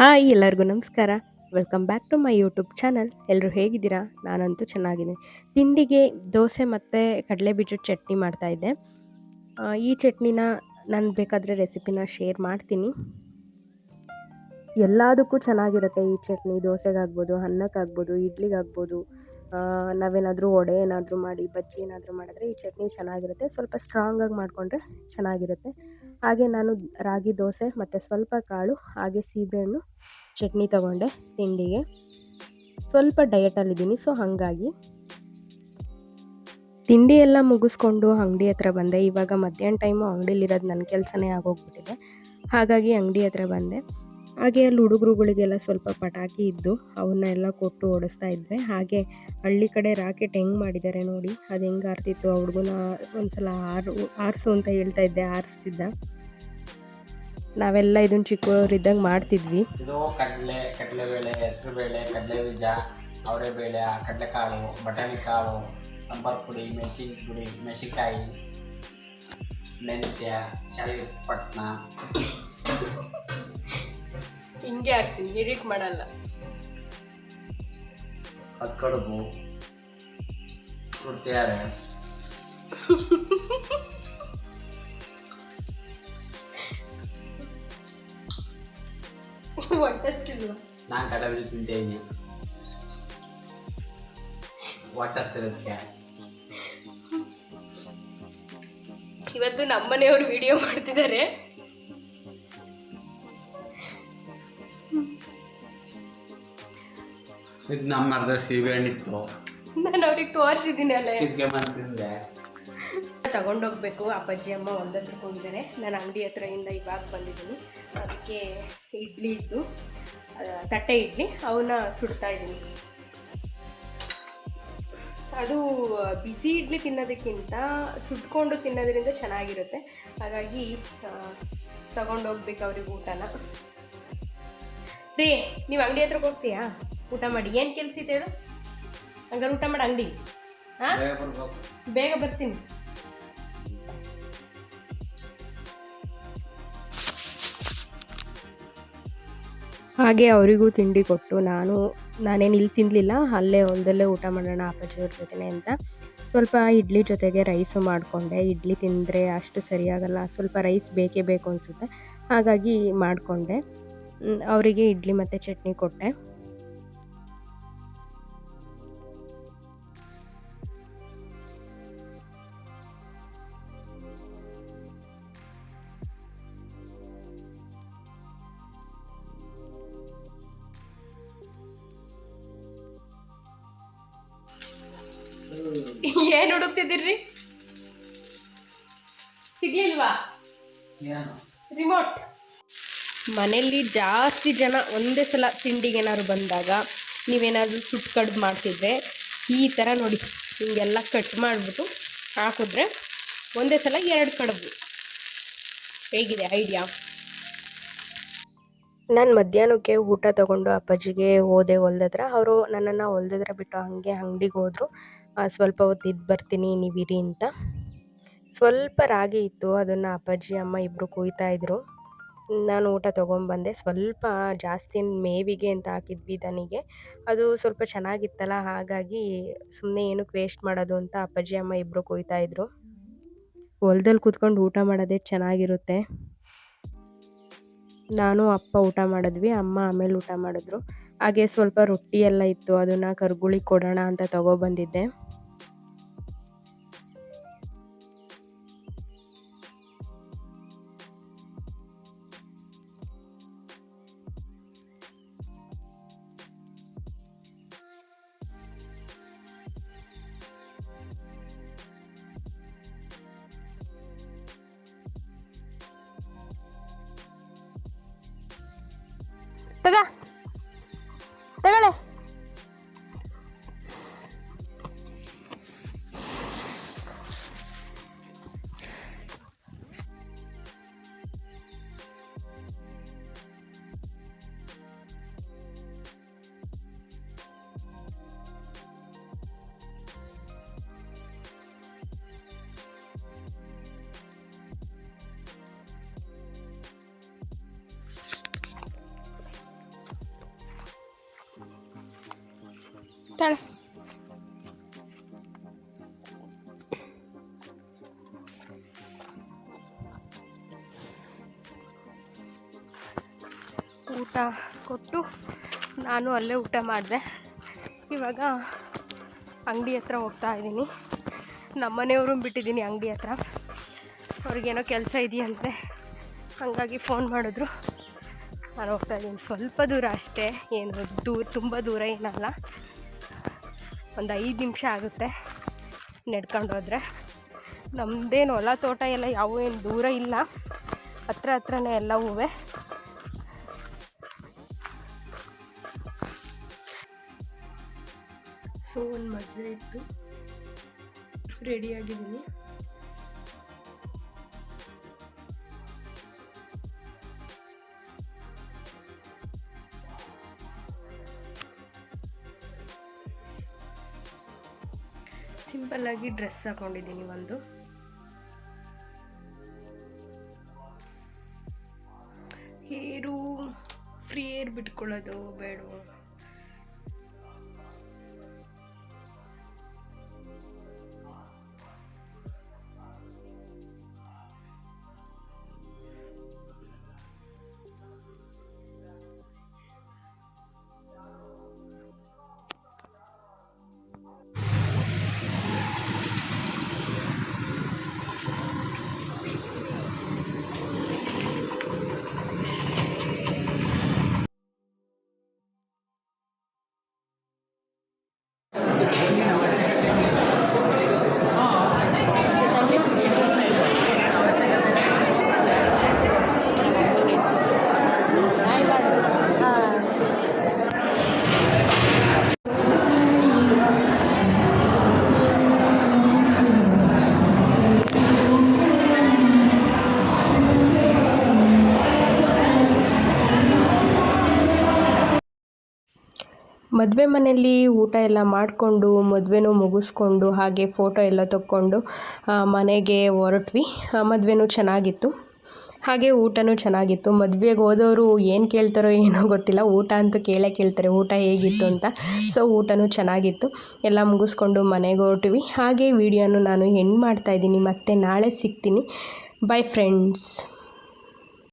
Hi, ಎಲ್ಲರಿಗೂ ನಮಸ್ಕಾರ. Welcome back to my YouTube channel ಎಲ್ಲರೂ ಹೇಗಿದ್ದೀರಾ? ನಾನಂತೂ ಚೆನ್ನಾಗಿದ್ದೀನಿ. ತಿಂಡಿಗೆ ದೋಸೆ ಮತ್ತು ಕಡಲೆ ಬೀಜದ ಚಟ್ನಿ ಮಾಡ್ತಾಯಿದ್ದೆ ಈ ಚಟ್ನಿನ ನಾನು ಬೇಕಾದರೆ ರೆಸಿಪಿನ ಶೇರ್ ಮಾಡ್ತೀನಿ. ಎಲ್ಲದಕ್ಕೂ ಚೆನ್ನಾಗಿರುತ್ತೆ ಈ ಚಟ್ನಿ. ದೋಸೆಗಾಗ್ಬೋದು, ಅನ್ನಕ್ಕಾಗ್ಬೋದು, ಇಡ್ಲಿಗಾಗ್ಬೋದು. ನಾವೇನಾದರೂ ವಡೆ ಏನಾದರೂ ಮಾಡಿ, ಬಜ್ಜಿ ಏನಾದರೂ ಮಾಡಿದ್ರೆ ಈ ಚಟ್ನಿ ಚೆನ್ನಾಗಿರುತ್ತೆ. ಸ್ವಲ್ಪ ಸ್ಟ್ರಾಂಗಾಗಿ ಮಾಡಿಕೊಂಡ್ರೆ ಚೆನ್ನಾಗಿರುತ್ತೆ. ಹಾಗೆ ನಾನು ರಾಗಿ ದೋಸೆ, ಮತ್ತು ಸ್ವಲ್ಪ ಕಾಳು, ಹಾಗೆ ಸೀಬೆಹಣ್ಣು, ಚಟ್ನಿ ತಗೊಂಡೆ ತಿಂಡಿಗೆ. ಸ್ವಲ್ಪ ಡಯಟಲ್ಲಿದ್ದೀನಿ ಸೊ ಹಾಗಾಗಿ. ತಿಂಡಿ ಎಲ್ಲ ಮುಗಿಸ್ಕೊಂಡು ಅಂಗಡಿ ಹತ್ರ ಬಂದೆ. ಇವಾಗ ಮಧ್ಯಾಹ್ನ ಟೈಮು ಅಂಗಡಿಲಿರೋದು ನನ್ನ ಕೆಲಸನೇ ಆಗೋಗ್ಬಿಟ್ಟಿದೆ. ಹಾಗಾಗಿ ಅಂಗಡಿ ಹತ್ರ ಬಂದೆ. ಹಾಗೆ ಅಲ್ಲಿ ಹುಡುಗರುಗಳಿಗೆಲ್ಲ ಸ್ವಲ್ಪ ಪಟಾಕಿ ಇದ್ದು ಅವನ್ನ ಎಲ್ಲ ಕೊಟ್ಟು ಓಡಿಸ್ತಾ ಇದ್ದೆ. ಹಾಗೆ ಹಳ್ಳಿ ಕಡೆ ರಾಕೆಟ್ ಹೆಂಗೆ ಮಾಡಿದ್ದಾರೆ ನೋಡಿ, ಅದು ಹೆಂಗೆ ಆರ್ತಿತ್ತು ಆ ಹುಡುಗನ ಒಂದ್ಸಲ ಆರು, ಆರಿಸು ಅಂತ ಹೇಳ್ತಾ ಇದ್ದೆ, ಆರಿಸ್ತಿದ್ದ. ನಾವೆಲ್ಲ ಇದನ್ನ ಚಿಕ್ಕವರಿದ್ದಂಗೆ ಮಾಡ್ತಿದ್ವಿ. ಇದು ಕಡಲೆ ಬೇಳೆ ಹೆಸರು ಬೇಳೆ ಕಡಲೆ ಬೀಜ ಅವರೆಬೇಳೆ ಕಡಲೆಕಾಳು ಬಟಾಣಿ ಕಾಳು ಸಾಂಬಾರು ಪುಡಿ ಮೆಣಸಿನ ಪುಡಿ ಮೆಣಸಿನ್ಕಾಯಿ ಮೆಂತ್ಯ ಪಟ್ನ ಹಿಂಗೆ ಹಾಕ್ತೀನಿ ಎಡಿಟ್ ಮಾಡಲ್ಲ. ಕಡುಬು. ಕಡುಬು ಕೊಡ್ತಿದ್ದಾರೆ ನಾನು ಕಡಲೆ ತಿಂತೇನೆ ಇವತ್ತು ನಮ್ಮನೆಯವರು ವಿಡಿಯೋ ಮಾಡ್ತಿದ್ದಾರೆ. ಇದು ನಮ್ಮ ಅರ್ಧ ಸೀಬೆ ಹಣ್ಣಿತ್ತು. ನಾನು ಅವ್ರಿಗೆ ತೋರಿಸಿದ್ದೀನಿ ಅಲ್ಲ ಇದಕ್ಕೆ ತಿಂದೆ. ತಗೊಂಡೋಗ್ಬೇಕು ಅಪ್ಪಾಜಿ ಅಮ್ಮ ಒಂದತ್ರ ಹೋಗಿದ್ದಾರೆ ನಾನು ಅಂಗಡಿ ಹತ್ರದಿಂದ ಇವಾಗ ಬಂದಿದ್ದೀನಿ. ಅದಕ್ಕೆ ಇಡ್ಲಿ ಇದ್ದು ತಟ್ಟೆ ಇಡ್ಲಿ. ಅವನ್ನ ಸುಡ್ತಾ ಇದ್ದೀನಿ. ಅದು ಬಿಸಿ ಇಡ್ಲಿ ತಿನ್ನೋದಕ್ಕಿಂತ ಸುಟ್ಕೊಂಡು ತಿನ್ನೋದ್ರಿಂದ ಚೆನ್ನಾಗಿರುತ್ತೆ. ಹಾಗಾಗಿ ತಗೊಂಡೋಗ್ಬೇಕು ಅವ್ರಿಗೆ ಊಟನ. ರೀ ನೀವು ಅಂಗಡಿ ಹತ್ರ ಹೋಗ್ತೀಯಾ? ಊಟ ಮಾಡಿ. ಏನು ಕೆಲಸ ಇದೆ ಹೇಳು? ಹಂಗಾರೆ ಊಟ ಮಾಡಿ ಅಂಗಡಿ. ಹಾಂ ಬೇಗ ಬರ್ತೀನಿ. ಹಾಗೆ ಅವರಿಗೂ ತಿಂಡಿ ಕೊಟ್ಟು ನಾನು, ನಾನೇನು ಇಲ್ಲಿ ತಿನ್ನಲಿಲ್ಲ ಅಲ್ಲೇ ಒಂದಲ್ಲೇ ಊಟ ಮಾಡೋಣ ಅಪ್ಪಾಜಿಯವ್ರ ಜೊತೆನೆ ಅಂತ ಸ್ವಲ್ಪ ಇಡ್ಲಿ ಜೊತೆಗೆ ರೈಸು ಮಾಡಿಕೊಂಡೆ. ಇಡ್ಲಿ ತಿಂದರೆ ಅಷ್ಟು ಸರಿಯಾಗಲ್ಲ, ಸ್ವಲ್ಪ ರೈಸ್ ಬೇಕೇ ಬೇಕು ಅನಿಸುತ್ತೆ. ಹಾಗಾಗಿ ಮಾಡಿಕೊಂಡೆ. ಅವರಿಗೆ ಇಡ್ಲಿ ಮತ್ತು ಚಟ್ನಿ ಕೊಟ್ಟೆ. ಹುಡುಕ್ತಿದ್ದೀರಿ ಸಿಗ್ಲಿಲ್ವಾ? ರಿಮೋಟ್ ಮನೆಯಲ್ಲಿ ಜಾಸ್ತಿ ಜನ ಒಂದೇ ಸಲ ತಿಂಡಿಗೆ ಏನಾದ್ರು ಬಂದಾಗ ನೀವೇನಾದರೂ ಸುಟ್ಟು ಕಡ್ದು ಮಾಡ್ತಿದ್ರೆ ಈ ಥರ ನೋಡಿ ಹಿಂಗೆಲ್ಲ ಕಟ್ ಮಾಡಿಬಿಟ್ಟು ಹಾಕಿದ್ರೆ ಒಂದೇ ಸಲ ಎರಡು ಕಡುಬು. ಹೇಗಿದೆ ಐಡಿಯಾ? ನಾನು ಮಧ್ಯಾಹ್ನಕ್ಕೆ ಊಟ ತಗೊಂಡು ಅಪ್ಪಾಜಿಗೆ ಹೋದೆ ಹೊಲ್ದತ್ರ. ಅವರು ನನ್ನನ್ನು ಹೊಲ್ದತ್ರ ಬಿಟ್ಟು ಹಾಗೆ ಅಂಗ್ಡಿಗೆ ಹೋದರು. ಸ್ವಲ್ಪ ಹೊತ್ತು ಇದ್ದು ಬರ್ತೀನಿ ನೀವಿರಿ ಅಂತ. ಸ್ವಲ್ಪ ರಾಗಿ ಇತ್ತು, ಅದನ್ನು ಅಪ್ಪಾಜಿ, ಅಮ್ಮ ಇಬ್ಬರು ಕುಯ್ತಾ ಇದ್ರು. ನಾನು ಊಟ ತೊಗೊಂಬಂದೆ ಸ್ವಲ್ಪ ಜಾಸ್ತಿ ಮೇವಿಗೆ ಅಂತ ಹಾಕಿದ್ವಿ ದನಿಗೆ. ಅದು ಸ್ವಲ್ಪ ಚೆನ್ನಾಗಿತ್ತಲ್ಲ, ಹಾಗಾಗಿ ಸುಮ್ಮನೆ ಏನಕ್ಕೆ ವೇಸ್ಟ್ ಮಾಡೋದು ಅಂತ ಅಪ್ಪಾಜಿ, ಅಮ್ಮ ಇಬ್ಬರು ಕುಯ್ತಾ ಇದ್ರು. ಹೊಲ್ದಲ್ಲಿ ಕೂತ್ಕೊಂಡು ಊಟ ಮಾಡೋದೇ ಚೆನ್ನಾಗಿರುತ್ತೆ. ನಾನು, ಅಪ್ಪ ಊಟ ಮಾಡಿದ್ವಿ, ಅಮ್ಮ ಆಮೇಲೆ ಊಟ ಮಾಡಿದ್ರು. ಹಾಗೆ ಸ್ವಲ್ಪ ರೊಟ್ಟಿ ಎಲ್ಲ ಇತ್ತು ಅದನ್ನ ಕರ್ಗುಳಿ ಕೊಡೋಣ ಅಂತ ತಗೊಬಂದಿದ್ದೆ ತಾಳೆ ಊಟ ಕೊಟ್ಟು ನಾನು ಅಲ್ಲೇ ಊಟ ಮಾಡಿದೆ. ಇವಾಗ ಅಂಗಡಿ ಹತ್ರ ಹೋಗ್ತಾ ಇದ್ದೀನಿ. ನಮ್ಮನೆಯವ್ರು ಬಿಟ್ಟಿದ್ದೀನಿ ಅಂಗಡಿ ಹತ್ರ. ಅವ್ರಿಗೇನೋ ಕೆಲಸ ಇದೆಯಂತೆ. ಹಾಗಾಗಿ ಫೋನ್ ಮಾಡಿದ್ರು. ನಾನು ಹೋಗ್ತಾ ಇದ್ದೀನಿ. ಸ್ವಲ್ಪ ದೂರ ಅಷ್ಟೇ. ಏನು ದೂರ ತುಂಬ ದೂರ ಏನಲ್ಲ. ಒಂದು ಐದು ನಿಮಿಷ ಆಗುತ್ತೆ ನಡ್ಕೊಂಡು ಹೋದರೆ. ನಮ್ಮದೇನು ಹೊಲ ತೋಟ ಎಲ್ಲ ಯಾವ ಏನು ದೂರ ಇಲ್ಲ. ಹತ್ರ ಹತ್ರನೇ ಎಲ್ಲ ಹೂವೆ. ಸೊ ಒಂದು ಮದುವೆ ಇತ್ತು. ರೆಡಿಯಾಗಿದ್ದೀನಿ ಸಿಂಪಲ್ಲಾಗಿ ಡ್ರೆಸ್ ಹಾಕೊಂಡಿದ್ದೀನಿ ಒಂದು. ಹೇರು ಫ್ರೀ ಏರ್ ಬಿಟ್ಕೊಳ್ಳೋದು ಬೇಡವೋ? ಮದುವೆ ಮನೆಯಲ್ಲಿ ಊಟ ಎಲ್ಲ ಮಾಡಿಕೊಂಡು, ಮದುವೆನೂ ಮುಗಿಸ್ಕೊಂಡು, ಹಾಗೆ ಫೋಟೋ ಎಲ್ಲ ತಕ್ಕೊಂಡು ಮನೆಗೆ ಹೊರಟ್ವಿ. ಮದುವೆನೂ ಚೆನ್ನಾಗಿತ್ತು. ಹಾಗೆ ಊಟನೂ ಚೆನ್ನಾಗಿತ್ತು. ಮದುವೆಗೆ ಹೋದವರು ಏನು ಕೇಳ್ತಾರೋ ಏನೋ ಗೊತ್ತಿಲ್ಲ. ಊಟ ಅಂತೂ ಕೇಳೇ ಕೇಳ್ತಾರೆ. ಊಟ ಹೇಗಿತ್ತು ಅಂತ. ಸೊ ಊಟನೂ ಚೆನ್ನಾಗಿತ್ತು. ಎಲ್ಲ ಮುಗಿಸ್ಕೊಂಡು ಮನೆಗೆ ಹೊರಟಿವಿ. ಹಾಗೆ ವಿಡಿಯೋನು ನಾನು ಎಂಡ್ ಮಾಡ್ತಾಯಿದ್ದೀನಿ ಮತ್ತೆ ನಾಳೆ ಸಿಗ್ತೀನಿ. By friends